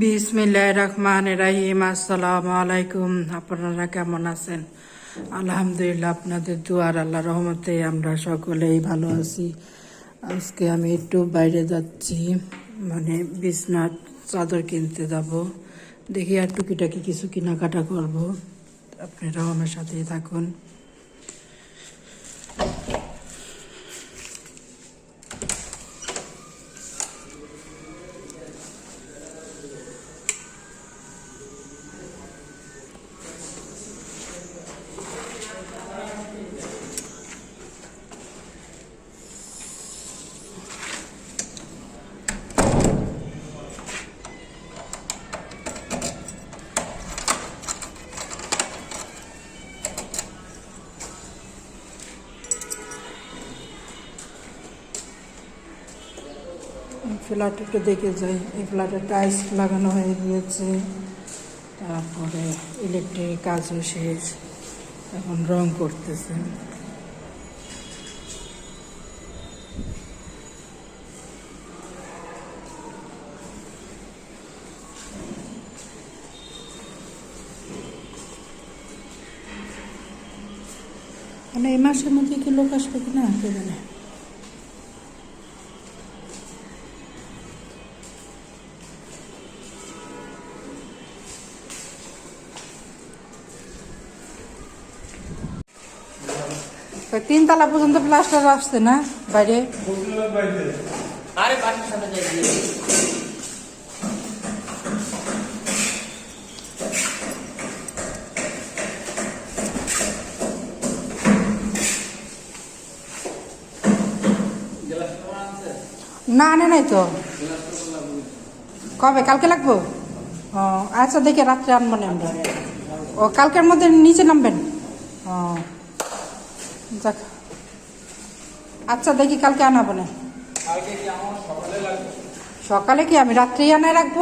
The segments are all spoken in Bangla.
বিসমিল্লাহ রহমান রাহিম। আসসালামু আলাইকুম। আপনারা কেমন আছেন? আলহামদুলিল্লাহ, আপনাদের দুয়ার আল্লাহ রহমতে আমরা সকলেই ভালো আছি। আজকে আমি একটু বাইরে যাচ্ছি মানে বিছনার চাদর কিনতে যাব। দেখি আর টুকিটাকি কিছু কেনাকাটা করব। আপনারাও আমার সাথেই থাকুন। ফ্ল্যাট একটু দেখে যাই এই ফ্ল্যাটে টাইলস লাগানো হয়ে গিয়েছে, তারপরে ইলেকট্রিক কাজও শেষ এখন রং করতেছে। মানে এই মাসের মধ্যে কি লোক আসবে কিনা, কে জানে? তিনতলা পর্যন্ত প্লাস্টার আসছে না বাইরে? না আনে নাই তো। কবে? কালকে লাগবো? ও আচ্ছা দেখে রাত্রে আনব না আমরা। ও কালকের মধ্যে নিচে নামবেন? ও। যাক। আচ্ছা দেখি কালকে আনাবো না সকালে কি আমি রাত্রেই আনায় রাখব?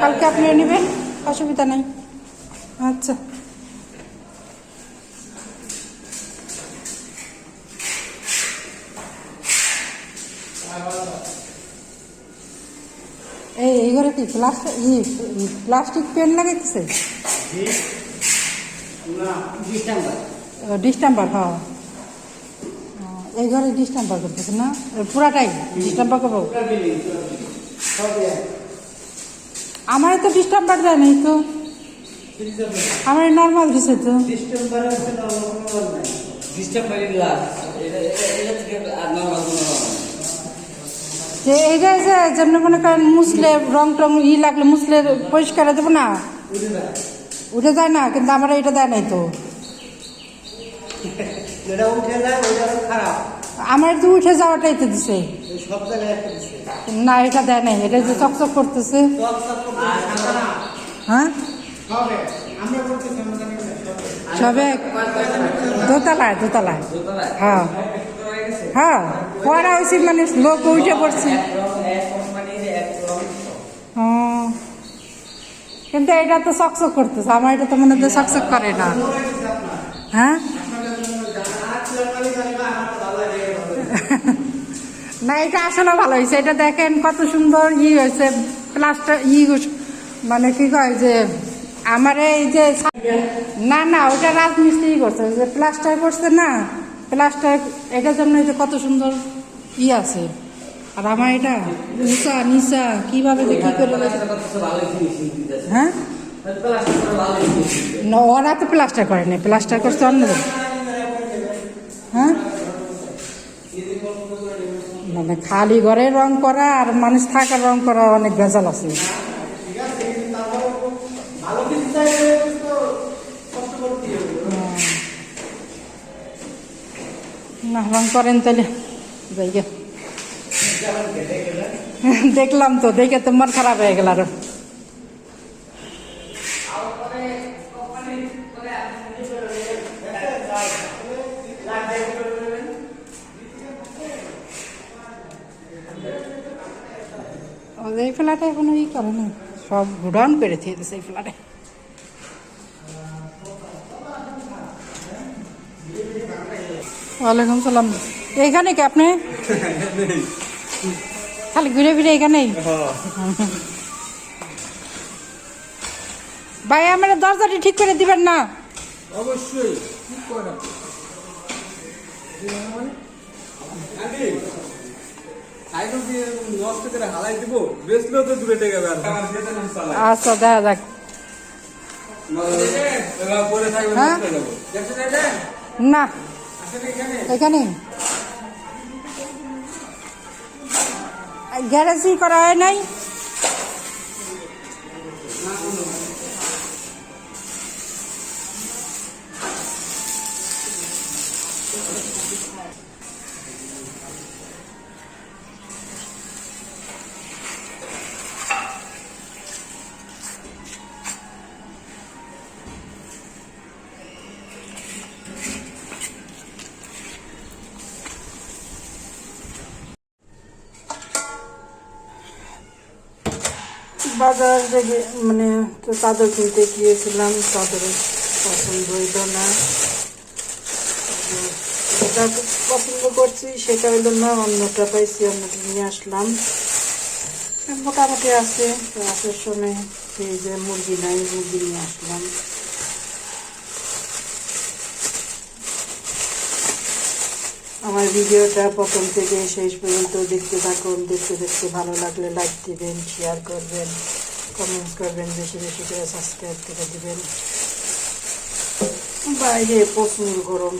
কালকে আপনি নেবেন? অসুবিধা নেই। আচ্ছা। এই এই ঘরে কি প্লাস্টিক ই প্লাস্টিক পেন লাগাইতেছে? ডিসেম্বর ডিস্টাম্বার হ্যাঁ। এই ঘরে ডিস্টাম্বার করতেছে না? পুরাটাই ডিস্টাম্বার করব। আমার তো ডিস্টাম্বার দেয় নাই তো। আমার নর্মাল দিছে তো। যে এইটা যে যেমন মনে করেন মুসলে রং টং ই লাগলে মুসলে পরিষ্কার দেবো না? উঠে যায় না, কিন্তু আমার এটা দেয় নাই তো। যেটা উঠে যায় ওইটা খারাপ। আমার তো উঠে যাওয়াটাই তো দিছে। না এটা দেয় নাই। এটা যে চকচক করতেছে। হ্যাঁ? সবে। দোতলায় দোতলায়? হ্যাঁ। করা হ্যাঁ। পড়া হয়েছে মানে লোক উঠে পড়ছে। কিন্তু এটা তো চকচক করতেছে। আমার এটা তো মনে হয় চকচক করে না। হ্যাঁ? না এটা আসলে ভালো হয়েছে। এটা দেখেন কত সুন্দর ই হয়েছে প্লাস্টার ই মানে কি কয় যে আমার এই যে না না ওটা রাজমিস্ত্রি করছে যে প্লাস্টার করছে না প্লাস্টার এটার জন্য যে কত সুন্দর ই আছে। আর আমার এটা নিচা নিচা কীভাবে যে কি করে হ্যাঁ? না ওরা তো প্লাস্টার করেনি প্লাস্টার করছে অন্যদের হ্যাঁ? মানে খালি ঘরে রং করা আর মানুষ থাকার রং করা অনেক ভেজাল আছে। হবে না, রং করেন তাহলে। যাই। দেখলাম তো, দেখে তো খারাপ হয়ে গেল আরও। ও, এই ফ্ল্যাটে এখনও ই করে না। সব গুডাউন করে এই ফ্ল্যাটে। ওয়ালাইকুম সালাম। এইখানে কি আপনি? খালি ঘুরে ফিরে এখানেই ভাই আমার দরজাটি ঠিক করে দিবেন না। অবশ্যই। আচ্ছা দেখা যাক। হ্যাঁ? না। এখানে? গ্যারেজই করা হয় নাই? বাজার থেকে মানে তো চাদর কিনতে গিয়েছিলাম চাদর পছন্দ হইল না। যেটা পছন্দ করছি সেটা হইল না, অন্যটা পাইছি, অন্যটা নিয়ে আসলাম। মোটামুটি আছে আসার সময় এই যে মুরগি নাই, মুরগি নিয়ে আসলাম। আমার ভিডিওটা প্রথম থেকে শেষ পর্যন্ত দেখতে থাকুন, দেখতে দেখতে ভালো লাগলে লাইক দিবেন শেয়ার করবেন কমেন্টস করবেন, বেশি বেশি করে সাবস্ক্রাইব করে দেবেন। বাইরে প্রচুর গরম।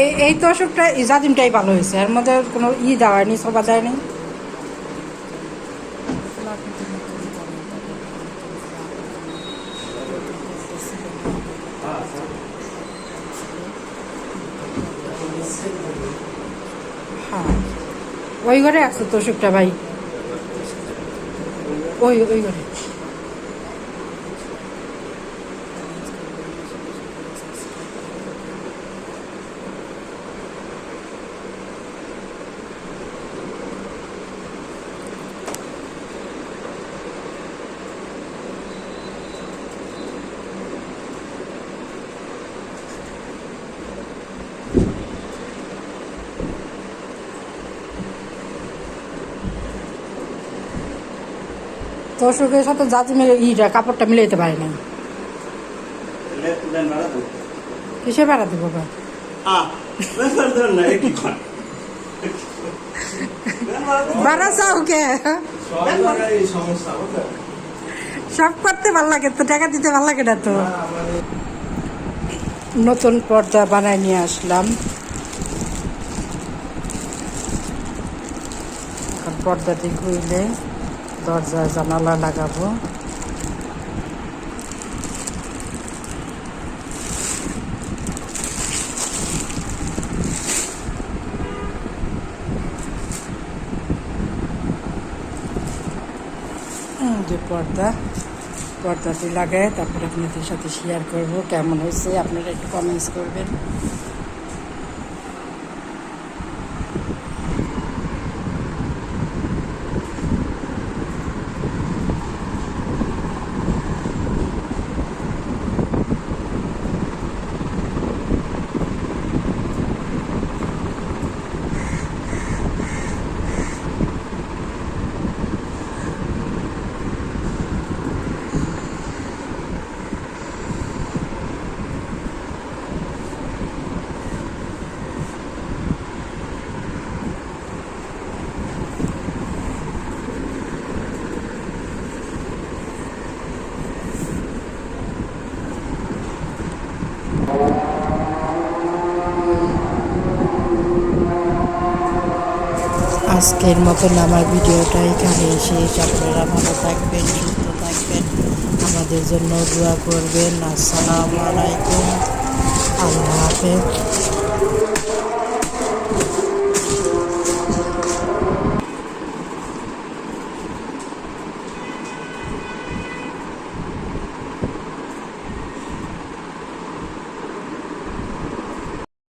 এই এই তোষকটা ইজাদিমটাই ভালো হয়েছে। এর মধ্যে কোনো ই দেওয়া হয়নি সবা দেয়নি হ্যাঁ। ওই ঘরে আছে তোষকটা ভাই? ওই ওই ঘরে। তোষকের সাথে জাতি মিলে ইটা, কাপড়টা মিলে যেতে পারে না কিসে বেড়াতে বাবা? বাড়া চাও কে? সব করতে ভালো লাগে তো, টাকা দিতে ভালো লাগে না তো। নতুন পর্দা বানায় নিয়ে আসলাম। পর্দাটি খুইলে দরজা জানালা লাগাবো। যে পর্দা, পর্দাটি লাগায়, তারপরে আপনাদের সাথে শেয়ার করব, কেমন হয়েছে, আপনারা একটু কমেন্টস করবেন। আজকের মতন আমার ভিডিওটা এখানে শেষ। আপনারা ভালো থাকবেন, সুস্থ থাকবেন। আমাদের জন্য দোয়া করবেন। আসসালামু আলাইকুম। আল্লাহ হাফেজ।